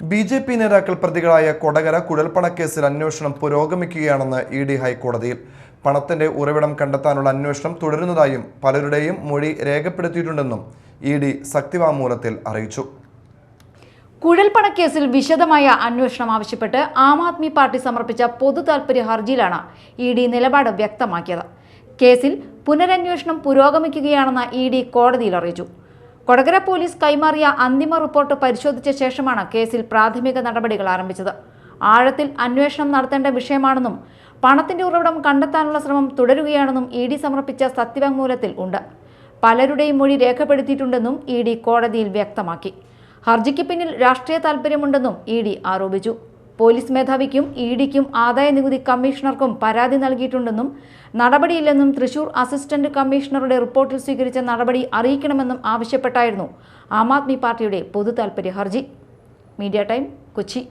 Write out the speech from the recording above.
B J P നേതാക്കൾ പ്രതികളായ കൊടകര കുഴൽപ്പണക്കേസിൽ അന്വേഷണം പുരോഗമിക്കുകയാണെന്ന് ഇ ഡി ഹൈക്കോടതിയിൽ. പണത്തിന്റെ ഉറവിടം കണ്ടെത്താനുള്ള അന്വേഷണം തുടരുന്നതായും പലരുടെയും മൊഴി രേഖപ്പെടുത്തിയിട്ടുണ്ടെന്നും ഇ ഡി സത്യവാങ്മൂലത്തിൽ അറിയിച്ചു. കുഴൽപ്പണക്കേസിൽ വിശദമായ അന്വേഷണം ആവശ്യപ്പെട്ട് ആം ആദ്മി പാർട്ടി സമർപ്പിച്ച പൊതു താൽപര്യ ഹർജിയിലാണ് ഇ ഡി നിലപാട് വ്യക്തമാക്കിയത്. കേസിൽ പുനരന്വേഷണം പുരോഗമിക്കുകയാണെന്ന് ഇ ഡി കോടതിയിൽ അറിയിച്ചു. കൊടകര പോലീസ് കൈമാറിയ അന്തിമ റിപ്പോർട്ട് പരിശോധിച്ച ശേഷമാണ് കേസിൽ പ്രാഥമിക നടപടികൾ ആരംഭിച്ചത്. ആഴത്തിൽ അന്വേഷണം നടത്തേണ്ട വിഷയമാണെന്നും പണത്തിന്റെ ഉറവിടം കണ്ടെത്താനുള്ള ശ്രമം തുടരുകയാണെന്നും ഇ ഡി സമർപ്പിച്ച സത്യവാങ്മൂലത്തിൽ ഉണ്ട്. പലരുടെയും മൊഴി രേഖപ്പെടുത്തിയിട്ടുണ്ടെന്നും ഇ ഡി കോടതിയിൽ വ്യക്തമാക്കി. ഹർജിക്ക് പിന്നിൽ രാഷ്ട്രീയ താൽപ്പര്യമുണ്ടെന്നും ഇ ഡി ആരോപിച്ചു. പോലീസ് മേധാവിക്കും ഇ ഡിക്കും ആദായ നികുതി കമ്മീഷണർക്കും പരാതി നൽകിയിട്ടുണ്ടെന്നും നടപടിയില്ലെന്നും തൃശൂർ അസിസ്റ്റന്റ് കമ്മീഷണറുടെ റിപ്പോർട്ടിൽ സ്വീകരിച്ച നടപടി അറിയിക്കണമെന്നും ആവശ്യപ്പെട്ടായിരുന്നു. ആം ആദ്മി പാർട്ടിയുടെ പൊതു ഹർജി. Media Time Kochi.